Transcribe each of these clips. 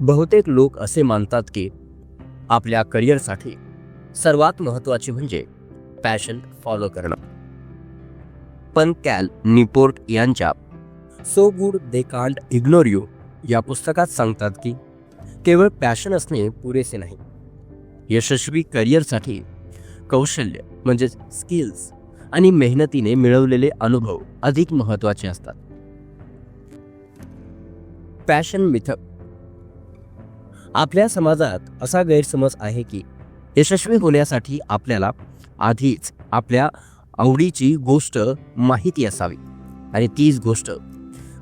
बहुतेक लोक असे मानतात की आपल्या करिअरसाठी सर्वात महत्त्वाचे म्हणजे पॅशन फॉलो करणं. पण Cal Newport so good they can't ignore you या पुस्तकात सांगतात की केवळ पॅशन असणे पुरेसे नाही. यशस्वी करिअरसाठी कौशल्य म्हणजेच स्किल्स आणि मेहनतीने मिळवलेले अनुभव अधिक महत्त्वाचे असतात. पॅशन मिथक आपल्या समाजात असा गैरसमज आहे की यशस्वी होण्यासाठी आपल्याला आधीच आपल्या आवडीची गोष्ट माहिती असावी आणि तीच गोष्ट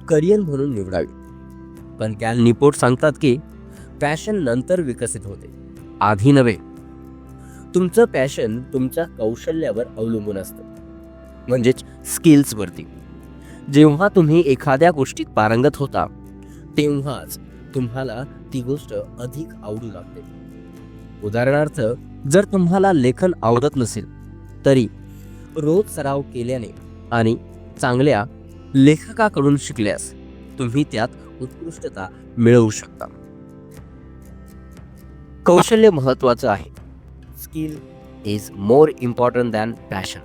करिअर म्हणून निवडावी. पण कॅल निपोट सांगतात की पॅशन नंतर विकसित होते. आधी नव्हे. तुमचं पॅशन तुमच्या कौशल्यावर अवलंबून असतं. म्हणजेच स्किल्सवरती जेव्हा तुम्ही एखाद्या गोष्टीत पारंगत होता तेव्हाच तुम्हाला ती गोष्ट अधिक आवडू लागते. उदाहरणार्थ जर तुम्हाला लेखन आवडत नसेल तरी रोज सराव केल्याने आणि चांगल्या लेखकाकडून शिकल्यास तुम्ही त्यात उत्कृष्टता मिळवू शकता. कौशल्य महत्वाचं आहे. Skill is more important than passion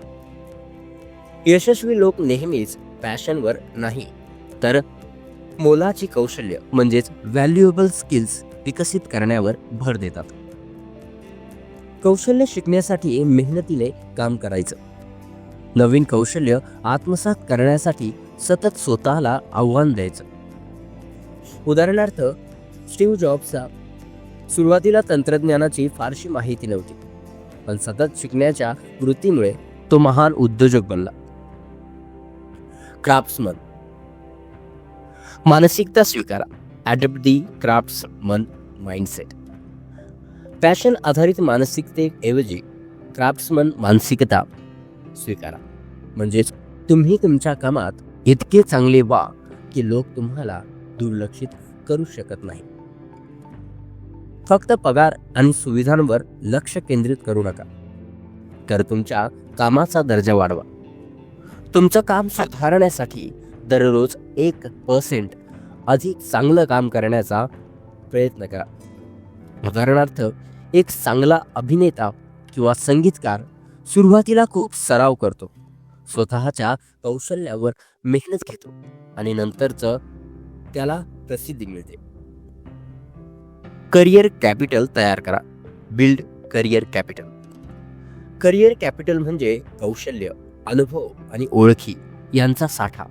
यशस्वी लोक नेहमीच पॅशनवर नाही तर मोलाची कौशल्य म्हणजेच व्हॅल्युएबल स्किल्स विकसित करण्यावर भर देतात. कौशल्य शिकण्यासाठी मेहनतीने काम करायचं. नवीन कौशल्य आत्मसात करण्यासाठी सतत स्वतःला आव्हान द्यायचं. उदाहरणार्थ स्टीव्ह जॉबचा सुरुवातीला तंत्रज्ञानाची फारशी माहिती नव्हती पण सतत शिकण्याच्या वृत्तीमुळे तो महान उद्योजक बनला. क्राफ्ट्समन मानसिकता स्वीकारा. Adapt the craftsman mindset passion आधारित मानसिकतेऐवजी क्राफ्ट्समन मानसिकता स्वीकारा. म्हणजेच तुम्ही तुमच्या कामात इतके चांगले व्हा की लोक तुम्हाला दुर्लक्षित करू शकत नाही. फक्त पगार आणि सुविधांवर लक्ष केंद्रित करू नका. तर तुमच्या कामाचा दर्जा वाढवा. तुमचं काम सुधारण्यासाठी दररोज एक पर्सेंट अधिक चांगलं काम करण्याचा प्रयत्न करा. उदाहरणार्थ एक चांगला अभिनेता किंवा संगीतकार सुरुवातीला खूप सराव करतो. स्वतःच्या कौशल्यावर मेहनत घेतो आणि नंतरच त्याला प्रसिद्धी मिळते. करिअर कॅपिटल तयार करा. Build career capital. Career capital म्हणजे कौशल्य अनुभव आणि ओळखी यांचा साठा.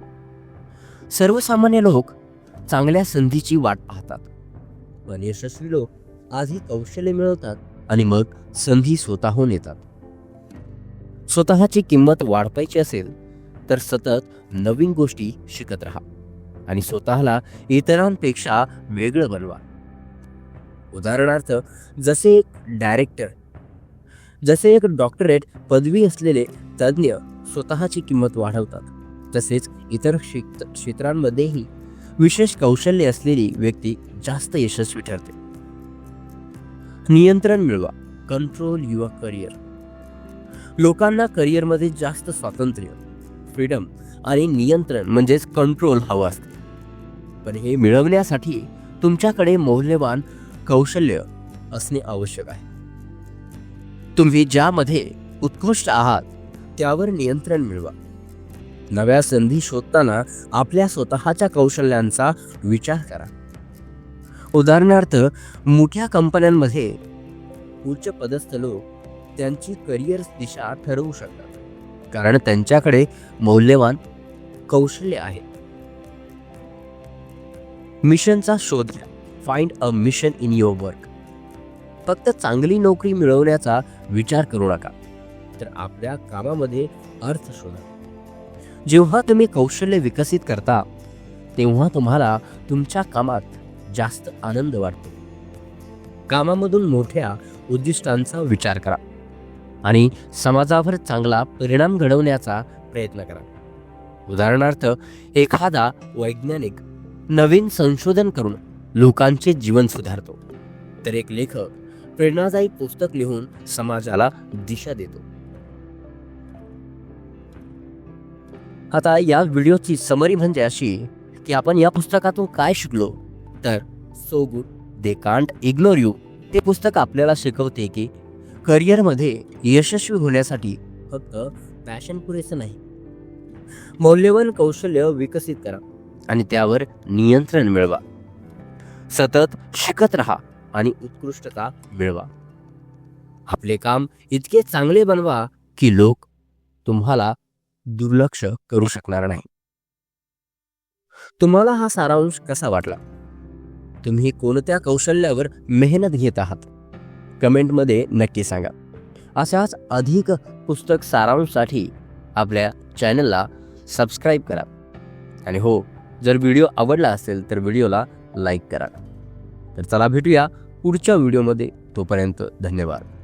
सर्वसामान्य लोक चांगल्या संधीची वाट पाहतात. पण यशस्वी लोक आधी कौशल्य मिळवतात आणि मग संधी स्वतःहून येतात. स्वतःची किंमत वाढवायची असेल तर सतत नवीन गोष्टी शिकत राहा आणि स्वतःला इतरांपेक्षा वेगळं बनवा. उदाहरणार्थ जसे एक डायरेक्टर जसे एक डॉक्टरेट पदवी असलेले तज्ज्ञ स्वतःची किंमत वाढवतात. तसेच इतर क्षेत्र क्षेत्रांमध्येही विशेष कौशल्य असलेली व्यक्ती जास्त यशस्वी ठरते. नियंत्रण मिळवा. कंट्रोल युअर करिअर लोकांना करिअरमध्ये जास्त स्वातंत्र्य फ्रीडम आणि नियंत्रण म्हणजेच कंट्रोल हवं असते. पण हे मिळवण्यासाठी तुमच्याकडे मौल्यवान कौशल्य असणे आवश्यक आहे. तुम्ही ज्यामध्ये उत्कृष्ट आहात त्यावर नियंत्रण मिळवा. नव्या संधी शोधताना आपल्या स्वतःच्या कौशल्यांचा विचार करा. उदाहरणार्थ मोठ्या कंपन्यांमध्ये उच्च पदस्थ लोक त्यांची करिअर दिशा ठरवू शकतात कारण त्यांच्याकडे मौल्यवान कौशल्य आहे. मिशनचा शोध घ्या. Find a mission in your work फक्त चांगली नोकरी मिळवण्याचा विचार करू नका. तर आपल्या कामामध्ये अर्थ शोधा. जेव्हा तुम्ही कौशल्य विकसित करता तेव्हा तुम्हाला तुमच्या कामात जास्त आनंद वाटतो. कामामधून मोठ्या उद्दिष्टांचा विचार करा आणि समाजावर चांगला परिणाम घडवण्याचा प्रयत्न करा. उदाहरणार्थ एखादा वैज्ञानिक नवीन संशोधन करून लोकांचे जीवन सुधारतो. तर एक लेखक प्रेरणादायी पुस्तक लिहून समाजाला दिशा देतो. आता या व्हिडिओची समरी म्हणजे अशी की आपण या पुस्तकातून काय शिकलो? तर so good they can't ignore you ते पुस्तक आपल्याला शिकवते की करिअरमध्ये यशस्वी होण्यासाठी फक्त पॅशन पुरेसं नाही. मौल्यवान कौशल्य विकसित करा आणि त्यावर नियंत्रण मिळवा. सतत शिकत राहा आणि उत्कृष्टता मिळवा. आपले काम इतके चांगले बनवा की लोक तुम्हाला दुर्लक्ष करू शकणार नाही. तुम्हाला हा सारांश कसा वाटला? तुम्ही कोणत्या कौशल्यावर मेहनत घेत आहात? कमेंटमध्ये नक्की सांगा. अशाच अधिक पुस्तक सारांशसाठी आपल्या चॅनलला सबस्क्राईब करा. आणि हो जर व्हिडिओ आवडला असेल तर व्हिडिओला लाईक करा. तर चला भेटूया पुढच्या व्हिडिओमध्ये. तोपर्यंत धन्यवाद.